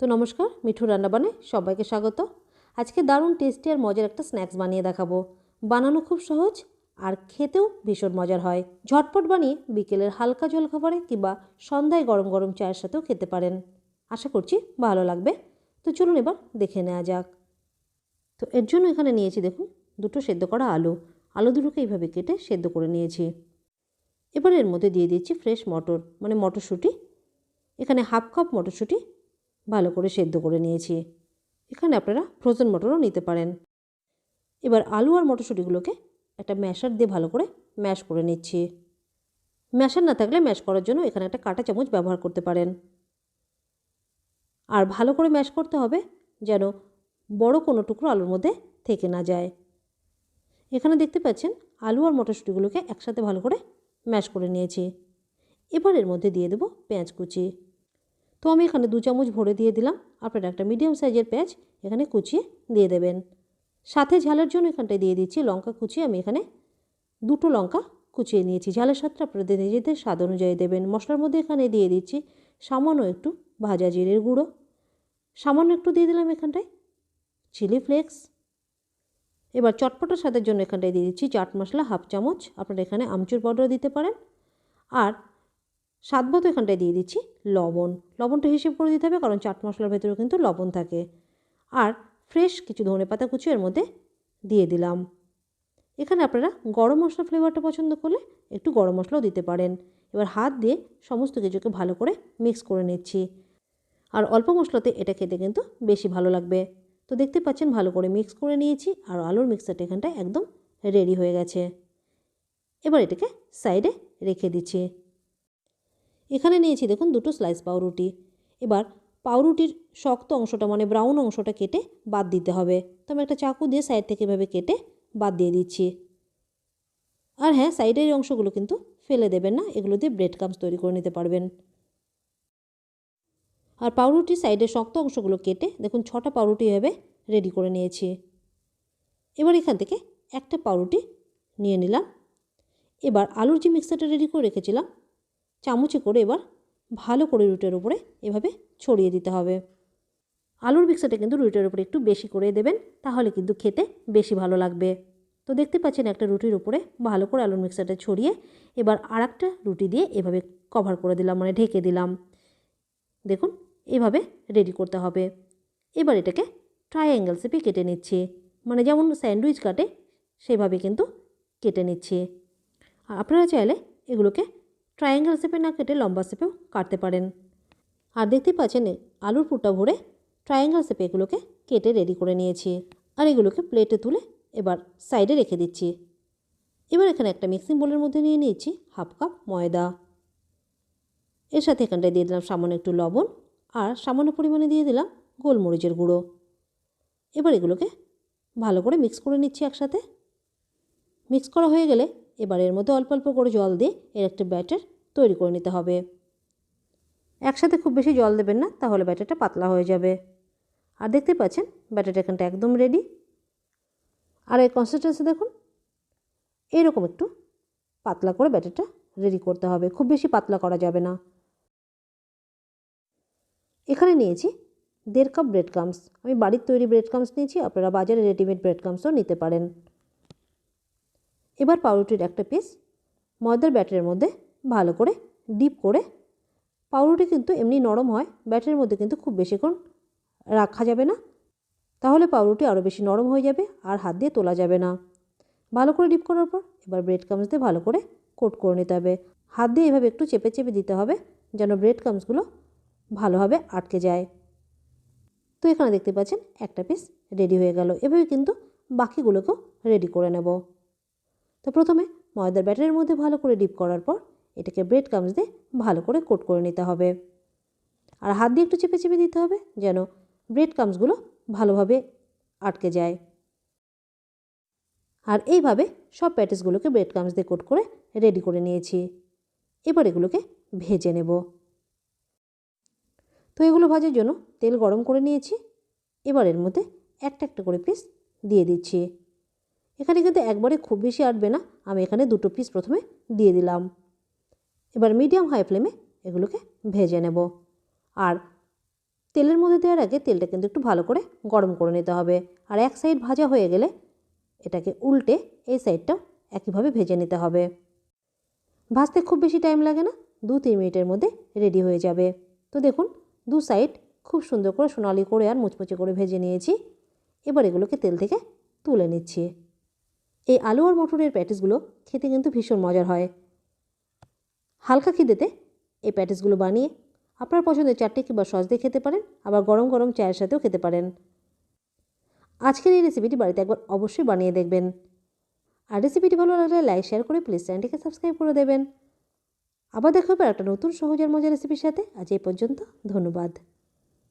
তো নমস্কার, মিঠু রান্নাবানে সবাইকে স্বাগত। আজকে দারুণ টেস্টি আর মজার একটা স্ন্যাক্স বানিয়ে দেখাবো। বানানো খুব সহজ আর খেতেও ভীষণ মজার হয়। ঝটপট বানিয়ে বিকেলের হালকা জলখাবারে কিংবা সন্ধ্যায় গরম গরম চায়ের সাথেও খেতে পারেন। আশা করছি ভালো লাগবে। তো চলুন এবার দেখে নেওয়া যাক। তো এর জন্য এখানে নিয়েছি দেখুন, দুটো সেদ্ধ করা আলু। আলু দুটোকে এইভাবে কেটে সেদ্ধ করে নিয়েছি। এবার এর মধ্যে দিয়ে দিচ্ছি ফ্রেশ মটর মানে মটরশুঁটি। এখানে হাফ কাপ মটরশুঁটি ভালো করে সেদ্ধ করে নিয়েছি। এখানে আপনারা ফ্রোজেন মটরও নিতে পারেন। এবার আলু আর মটরশুঁটিগুলোকে একটা ম্যাশার দিয়ে ভালো করে ম্যাশ করে নিচ্ছি। ম্যাশার না থাকলে ম্যাশ করার জন্য এখানে একটা কাঁটা চামচ ব্যবহার করতে পারেন। আর ভালো করে ম্যাশ করতে হবে যেন বড় কোনো টুকরো আলুর মধ্যে থেকে না যায়। এখানে দেখতে পাচ্ছেন আলু আর মটরশুঁটিগুলোকে একসাথে ভালো করে ম্যাশ করে নিয়েছি। এবার এর মধ্যে দিয়ে দেবো পেঁয়াজ কুচি। তো আমি এখানে দু চামচ ভরে দিয়ে দিলাম। আপনারা একটা মিডিয়াম সাইজের পেঁয়াজ এখানে কুচিয়ে দিয়ে দেবেন। সাথে ঝালের জন্য এখানটায় দিয়ে দিচ্ছি লঙ্কা কুচিয়ে আমি এখানে দুটো লঙ্কা কুচিয়ে নিয়েছি। ঝালের স্বাদটা আপনাদের নিজেদের স্বাদ অনুযায়ী দেবেন। মশলার মধ্যে এখানে দিয়ে দিচ্ছি সামান্য একটু ভাজা জিরের গুঁড়ো। সামান্য একটু দিয়ে দিলাম এখানটায় চিলি ফ্লেক্স এবার চটপটা স্বাদের জন্য এখানটায় দিয়ে দিচ্ছি চাট মশলা হাফ চামচ। আপনারা এখানে আমচুর পাউডার দিতে পারেন। আর স্বাদ মতো এখানটায় দিয়ে দিচ্ছি লবণ। লবণটা হিসেব করে দিতে হবে, কারণ চাট মশলার ভেতরেও কিন্তু লবণ থাকে। আর ফ্রেশ কিছু ধনে পাতা কুচি এর মধ্যে দিয়ে দিলাম। এখানে আপনারা গরম মশলা ফ্লেভারটা পছন্দ করলে একটু গরম মশলাও দিতে পারেন। এবার হাত দিয়ে সমস্ত কিছুকে ভালো করে মিক্স করে নিচ্ছি। আর অল্প মশলাতে এটা খেতে কিন্তু বেশি ভালো লাগবে। তো দেখতে পাচ্ছেন ভালো করে মিক্স করে নিয়েছি, আর আলুর মিক্সারটা এখানটায় একদম রেডি হয়ে গেছে। এবার এটাকে সাইডে রেখে দিচ্ছি। এখানে নিয়েছি দেখুন দুটো স্লাইস পাউরুটি। এবার পাউরুটির শক্ত অংশটা মানে ব্রাউন অংশটা কেটে বাদ দিতে হবে। তো আমি একটা চাকু দিয়ে সাইড থেকে এভাবে কেটে বাদ দিয়ে দিচ্ছি। আর হ্যাঁ সাইডের অংশগুলো কিন্তু ফেলে দেবেন না, এগুলো দিয়ে ব্রেড কামস তৈরি করে নিতে পারবেন। আর পাউরুটির সাইডের শক্ত অংশগুলো কেটে দেখুন ছটা পাউরুটি এভাবে রেডি করে নিয়েছি। এবার এখান থেকে একটা পাউরুটি নিয়ে নিলাম। এবার আলুর যে মিক্সারটা রেডি করে রেখেছিলাম চামচে করে এবার ভালো করে রুটের উপরে এভাবে ছড়িয়ে দিতে হবে। আলুর মিক্সারটা কিন্তু রুটের উপরে একটু বেশি করে দেবেন, তাহলে কিন্তু খেতে বেশি ভালো লাগবে। তো দেখতে পাচ্ছেন একটা রুটির উপরে ভালো করে আলুর মিক্সারটা ছড়িয়ে এবার আর একটা রুটি দিয়ে এভাবে কভার করে দিলাম মানে ঢেকে দিলাম। দেখুন, এভাবে রেডি করতে হবে। এবার এটাকে ট্রায়াঙ্গেল শেপে কেটে নিচ্ছি মানে যেমন স্যান্ডউইচ কাটে, সেভাবে কিন্তু কেটে নিচ্ছি। আপনারা চাইলে এগুলোকে ট্রায়াঙ্গেল শেপে না কেটে লম্বা শেপেও কাটতে পারেন। আর দেখতে পাচ্ছেন আলুর পুরটা ভরে ট্রায়াঙ্গেল শেপে এগুলোকে কেটে রেডি করে নিয়েছি। আর এগুলোকে প্লেটে তুলে এবার সাইডে রেখে দিচ্ছি। এবার এখানে একটা মিক্সিং বোলের মধ্যে নিয়ে নিয়েছি হাফ কাপ ময়দা। এর সাথে এখানটায় দিয়ে দিলাম সামান্য একটু লবণ আর সামান্য পরিমাণে দিয়ে দিলাম গোলমরিচের গুঁড়ো। এবার এগুলোকে ভালো করে মিক্স করে নিচ্ছি একসাথে। মিক্স করা হয়ে গেলে এবার এর মধ্যে অল্প অল্প করে জল দিয়ে এর একটা ব্যাটার তৈরি করে নিতে হবে। একসাথে খুব বেশি জল দেবেন না, তাহলে ব্যাটারটা পাতলা হয়ে যাবে। আর দেখতে পাচ্ছেন, ব্যাটারটা এখানটা একদম রেডি আর এই কনসিস্টেন্সি দেখুন এইরকম একটু পাতলা করে ব্যাটারটা রেডি করতে হবে। খুব বেশি পাতলা করা যাবে না। এখানে নিয়েছি দেড় কাপ ব্রেড কামস আমি বাড়ির তৈরি ব্রেড কামস নিয়েছি, আপনারা বাজারে রেডিমেড ব্রেড কামসও নিতে পারেন। এবার পাউরুটির একটা পিস ময়দার ব্যাটারের মধ্যে ভালো করে ডিপ করে, পাউরুটি কিন্তু এমনি নরম হয় ব্যাটারের মধ্যে কিন্তু খুব বেশিক্ষণ রাখা যাবে না। তাহলে পাউরুটি আরও বেশি নরম হয়ে যাবে আর হাত দিয়ে তোলা যাবে না। ভালো করে ডিপ করার পর এবার ব্রেড কামস দিয়ে ভালো করে কোট করে নিতে হবে। হাত দিয়ে এভাবে একটু চেপে চেপে দিতে হবে যেন ব্রেড কামসগুলো ভালোভাবে আটকে যায়। তো এখানে দেখতে পাচ্ছেন একটা পিস রেডি হয়ে গেল। এভাবে কিন্তু বাকিগুলোকেও রেডি করে নেব। তো প্রথমে ময়দার ব্যাটারের মধ্যে ভালো করে ডিপ করার পর এটাকে ব্রেড কামস দিয়ে ভালো করে কোট করে নিতে হবে। আর হাত দিয়ে একটু চেপে চেপে দিতে হবে যেন ব্রেড কামসগুলো ভালোভাবে আটকে যায়। আর এইভাবে সব প্যাটিসগুলোকে ব্রেড কামস দিয়ে কোট করে রেডি করে নিয়েছি। এবার এগুলোকে ভেজে নেব। তো এগুলো ভাজার জন্য তেল গরম করে নিয়েছি। এবার এর মধ্যে একটা একটা করে পিস দিয়ে দিচ্ছি। এখানে কিন্তু একবারে খুব বেশি আটবে না। আমি এখানে দুটো পিস প্রথমে দিয়ে দিলাম। এবার মিডিয়াম হাই ফ্লেমে এগুলোকে ভেজে নেব। আর তেলের মধ্যে দেওয়ার আগে তেলটা কিন্তু একটু ভালো করে গরম করে নিতে হবে। আর এক সাইড ভাজা হয়ে গেলে এটাকে উল্টে এই সাইডটাও একইভাবে ভেজে নিতে হবে। ভাজতে খুব বেশি টাইম লাগে না দু তিন মিনিটের মধ্যে রেডি হয়ে যাবে। তো দেখুন, দু সাইড খুব সুন্দর করে সোনালি করে আর মুচমুচে করে ভেজে নিয়েছি। এবার এগুলোকে তেল থেকে তুলে নিচ্ছি। এই আলু আর মটরের প্যাটিসগুলো খেতে কিন্তু ভীষণ মজার হয়। হালকা খিদেতে এই প্যাটিসগুলো বানিয়ে আপনার পছন্দের চারটে কিংবা সস দিয়ে খেতে পারেন, আবার গরম গরম চায়ের সাথেও খেতে পারেন। আজকের এই রেসিপিটি বাড়িতে একবার অবশ্যই বানিয়ে দেখবেন। আর রেসিপিটি ভালো লাগলে লাইক শেয়ার করে প্লিজ চ্যানেলটিকে সাবস্ক্রাইব করে দেবেন। আবার দেখা হবে একটা নতুন সহজ আর মজার রেসিপির সাথে। আজ এই পর্যন্ত, ধন্যবাদ।